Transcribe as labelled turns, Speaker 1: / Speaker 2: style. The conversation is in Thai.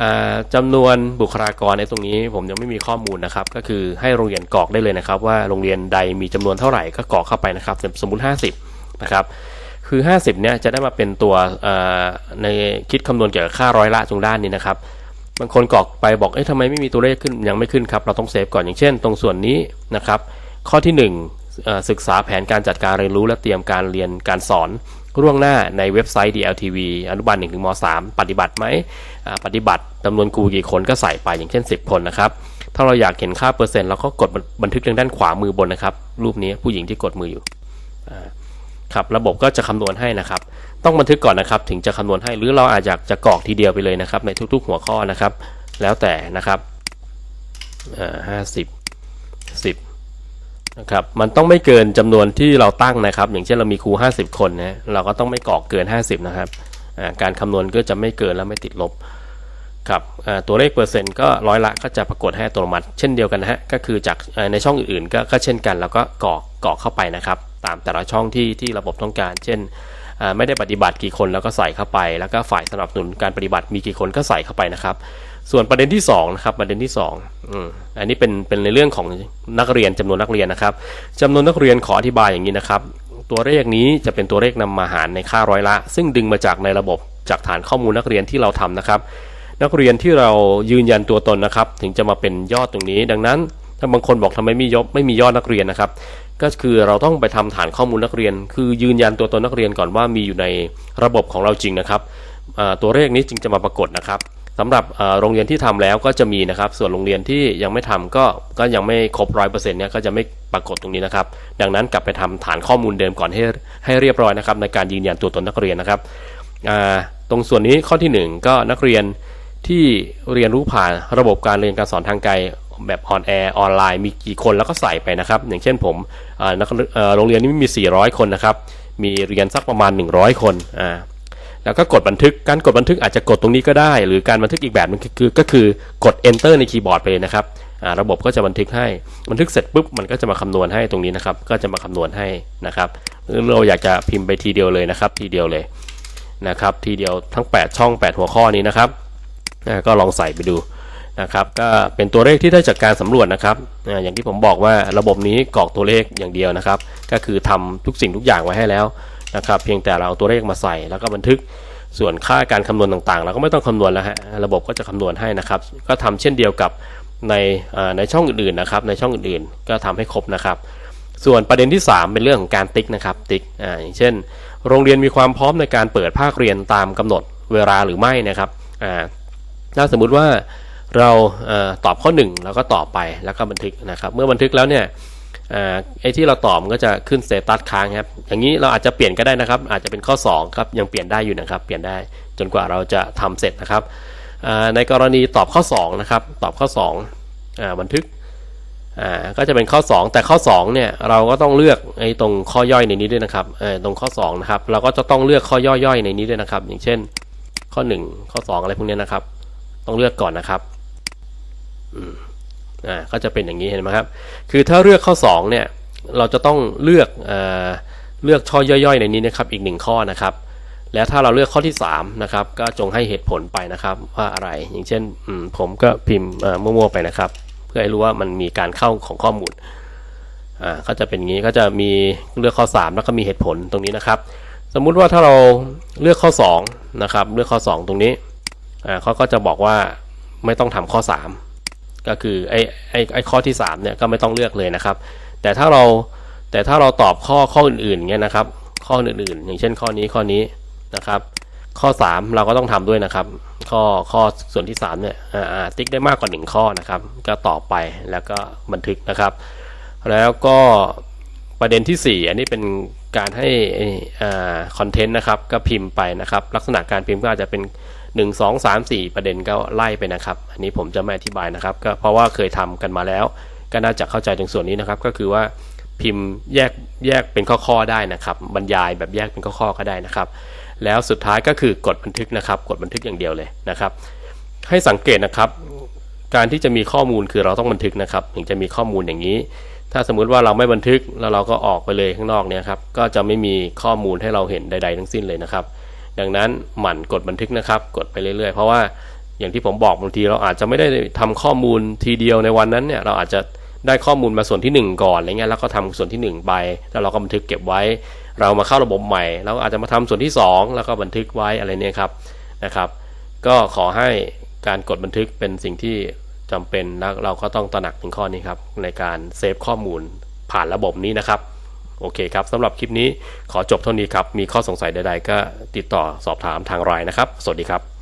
Speaker 1: อ่าจำนวนบุคลากรในตรงนี้ผมยังไม่มีข้อมูลนะครับ ก็คือให้โรงเรียนกรอกได้เลยนะครับ ว่าโรงเรียนใดมีจำนวนเท่าไหร่ก็กรอกเข้าไปนะครับ สมมุติ 50 นะครับ คือ 50 เนี่ยจะได้มาเป็นตัวในคิดคำนวณเกี่ยวกับค่าร้อยละตรงด้านนี้นะครับบางคนกรอกไปบอกเอ๊ะทำไมไม่มีตัวเลขขึ้นยังไม่ขึ้นครับเราต้องเซฟก่อนอย่างเช่น ตรงส่วนนี้นะครับ ข้อที่1เอ่อศึกษาแผนการจัดการเรียนรู้และเตรียมการเรียนการสอน ร่วงหน้าในเว็บไซต์ DLTV อนุบาล1ถึงม3ปฏิบัติไหมปฏิบัติจำนวนครูกี่คนก็ใส่ไปอย่างเช่น 10 คนนะครับ ถ้าเราอยากเห็นค่าเปอร์เซ็นต์เราก็กดบันทึกทางด้านขวามือบนนะครับ รูปนี้ผู้หญิงที่กดมืออยู่ครับระบบก็จะคำนวณให้นะครับ ต้องบันทึกก่อนนะครับ ถึงจะคำนวณให้หรือเราอาจจะจะกรอกทีเดียวไปเลยนะครับ ในทุกๆหัวข้อนะครับ แล้วแต่นะครับห้าสิบ นะครับมันต้องไม่เกินจำนวนที่เราตั้งนะครับ อย่างเช่นเรามีครู 50 คนนะเราก็ต้องไม่กรอกเกิน 50 นะครับการคำนวณก็จะไม่เกินและไม่ติดลบครับตัวเลขเปอร์เซ็นต์ก็ร้อยละก็จะปรากฏให้อัตโนมัติ เช่นเดียวกันนะฮะก็คือจากในช่องอื่นๆก็ก็เช่นกันแล้วก็กรอกกรอกเข้าไปนะครับ ตามแต่ละช่องที่ที่ระบบต้องการ เช่นไม่ได้ปฏิบัติกี่คนแล้วก็ใส่เข้าไป แล้วก็ฝ่ายสนับสนุนการปฏิบัติมีกี่คนก็ใส่เข้าไปนะครับ ส่วนประเด็นที่2นะครับประเด็นที่2อืมอันนี้เป็นเป็นในเรื่องของนักเรียนจำนวนนักเรียนนะครับจำนวนนักเรียนขออธิบายอย่างนี้นะครับ ตัวเลขนี้จะเป็นตัวเลขนำมาหารในค่าร้อยละ ซึ่งดึงมาจากในระบบจากฐานข้อมูลนักเรียนที่เราทำนะครับ นักเรียนที่เรายืนยันตัวตนนะครับ ถึงจะมาเป็นยอดตรงนี้ ดังนั้นถ้าบางคนบอกทำไมไม่ยกไม่มียอดนักเรียนนะครับ ก็คือเราต้องไปทำฐานข้อมูลนักเรียน คือยืนยันตัวตนนักเรียนก่อนว่ามีอยู่ในระบบของเราจริงนะครับตัวเลขนี้จึงจะมาปรากฏนะครับ สำหรับโรงเรียนที่ทำแล้วก็จะมีนะครับ ส่วนโรงเรียนที่ยังไม่ทำก็ก็ยังไม่ครบร้อยเปอร์เซ็นต์เนี่ยก็จะไม่ปรากฏตรงนี้นะครับ ดังนั้นกลับไปทำฐานข้อมูลเดิมก่อนให้ให้เรียบร้อยนะครับ ในการยืนยันตัวตนนักเรียนนะครับตรงส่วนนี้ข้อที่หนึ่งก็นักเรียนที่เรียนรู้ผ่านระบบการเรียนการสอนทางไกลแบบออนแอร์ออนไลน์มีกี่คนแล้วก็ใส่ไปนะครับ อย่างเช่นผมนักโรงเรียนนี้มี 400 คนนะครับ มีเรียนสักประมาณ 100 คนอ่า แล้วก็กดบันทึกการกดบันทึกอาจจะกดตรงนี้ก็ได้ หรือการบันทึกอีกแบบนึงคือก็คือกด enter ในคีย์บอร์ดไปเลยนะครับระบบก็จะบันทึกให้บันทึกเสร็จปุ๊บมันก็จะมาคำนวณให้ตรงนี้นะครับ ก็จะมาคำนวณให้นะครับเราอยากจะพิมพ์ไปทีเดียวเลยนะครับ ทีเดียวเลยนะครับ ทีเดียวทั้ง 8 ช่อง 8 หัวข้อนี้นะครับก็ลองใส่ไปดูนะครับ ก็เป็นตัวเลขที่ได้จากการสำรวจนะครับอ่าอย่างที่ผมบอกว่าระบบนี้กรอกตัวเลขอย่างเดียวนะครับ ก็คือทำทุกสิ่งทุกอย่างไว้ให้แล้ว นะครับเพียงแต่เราเอาตัวเลขมาใส่แล้วก็บันทึกส่วนค่าการคำนวณต่างๆ เราก็ไม่ต้องคำนวณแล้วฮะระบบก็จะคำนวณให้นะครับ ก็ทำเช่นเดียวกับในในช่องอื่นๆนะครับในช่องอื่นๆ ก็ทำให้ครบนะครับ ส่วนประเด็นที่ 3 เป็นเรื่องของการติ๊กนะครับติ๊กอ่าอย่างเช่น โรงเรียนมีความพร้อมในการเปิดภาคเรียนตามกำหนดเวลาหรือไม่นะครับอ่าถ้าสมมุติว่าเราอตอบข้อ 1 แล้วก็ตอบไปแล้วก็บันทึกนะครับ เมื่อบันทึกแล้วเนี่ย ไอ้ที่เราตอบมันก็จะขึ้นสเตตัสค้างครับ อย่างนี้เราอาจจะเปลี่ยนก็ได้นะครับ อาจจะเป็นข้อ 2 ครับ ยังเปลี่ยนได้อยู่นะครับ เปลี่ยนได้จนกว่าเราจะทำเสร็จนะครับ ในกรณีตอบข้อ 2 นะครับ ตอบข้อ2อบันทึกก็จะเป็นข้อ 2 แต่ข้อ2เนี่ยเราก็ต้องเลือกไอ้ตรงข้อย่อยในนี้ด้วยนะครับตรงข้อ2นะครับ เราก็จะต้องเลือกข้อย่อยๆในนี้ด้วยนะครับ อย่างเช่น ข้อ 1 ข้อ 2 อะไรพวกนี้นะครับ ต้องเลือกก่อนนะครับ อืม อ่าก็จะเป็นอย่างนี้เห็นไหมครับ คือถ้าเลือกข้อ2เนี่ยเราจะต้องเลือกเอ่อเลือกช่อย่อยๆ ในนี้นะครับอีกหนึ่งข้อนะครับ แล้วถ้าเราเลือกข้อที่3นะครับก็จงให้เหตุผลไปนะครับว่าอะไรอย่างเช่นผมก็พิมพ์มั่วๆไปนะครับ เพื่อให้รู้ว่ามันมีการเข้าของข้อมูลอ่าก็จะเป็นอย่างนี้ก็จะมีเลือกข้อ 3 แล้วก็มีเหตุผลตรงนี้นะครับ สมมุติว่าถ้าเราเลือกข้อ2นะครับเลือกข้อ 2 ตรงนี้อ่าเขาก็จะบอกว่าไม่ต้องทำข้อ 3 ก็คือไอ้ไอ้ไอ้ข้อที่3เนี่ยก็ไม่ต้องเลือกเลยนะครับ แต่ถ้าเราแต่ถ้าเราตอบข้อข้ออื่นๆเนี่ยนะครับ ข้ออื่นๆ อย่างเช่นข้อนี้ข้อนี้นะครับ ข้อ 3 เราก็ต้องทำด้วยนะครับ ข้อข้อส่วนที่3เนี่ยอ่าอ่าติ๊กได้มากกว่า 1 ข้อนะครับ ก็ตอบไปแล้วก็บันทึกนะครับ แล้วก็ประเด็นที่ 4 อันนี้เป็นการให้คอนเทนต์นะครับ ก็พิมพ์ไปนะครับ ลักษณะการพิมพ์ก็อาจจะเป็น 1 2 3 4 ประเด็นก็ไล่ไปนะครับ อันนี้ผมจะไม่อธิบายนะครับ ก็เพราะว่าเคยทำกันมาแล้ว ก็น่าจะเข้าใจตรงส่วนนี้นะครับ ก็คือว่าพิมพ์แยกแยกเป็นข้อๆได้นะครับ บรรยายแบบแยกเป็นข้อๆก็ได้นะครับ แล้วสุดท้ายก็คือกดบันทึกนะครับ กดบันทึกอย่างเดียวเลยนะครับ ให้สังเกตนะครับ การที่จะมีข้อมูลคือเราต้องบันทึกนะครับ ถึงจะมีข้อมูลอย่างนี้ ถ้าสมมุติว่าเราไม่บันทึกแล้วเราก็ออกไปเลยข้างนอกเนี่ยครับ ก็จะไม่มีข้อมูลให้เราเห็นใด ๆ ทั้งสิ้นเลยนะครับ ดังนั้นหมั่นกดบันทึกนะครับ กดไปเรื่อยๆ เพราะว่าอย่างที่ผมบอกบางทีเราอาจจะไม่ได้ทำข้อมูลทีเดียวในวันนั้นเนี่ยเราอาจจะได้ข้อมูลมาส่วนที่หนึ่งก่อนอะไรเงี้ยแล้วก็ทำส่วนที่หนึ่งไป แล้วเราก็บันทึกเก็บไว้ เรามาเข้าระบบใหม่เราอาจจะมาทำส่วนที่สองแล้วก็บันทึกไว้อะไรเนี่ยครับนะครับ ก็ขอให้การกดบันทึกเป็นสิ่งที่จำเป็นแล้วเราก็ต้องตระหนักถึงข้อนี้ครับในการเซฟข้อมูลผ่านระบบนี้นะครับ โอเคครับสำหรับคลิปนี้ขอจบเท่านี้ครับ มีข้อสงสัยใดๆ ก็ติดต่อสอบถามทางไลน์นะครับ สวัสดีครับ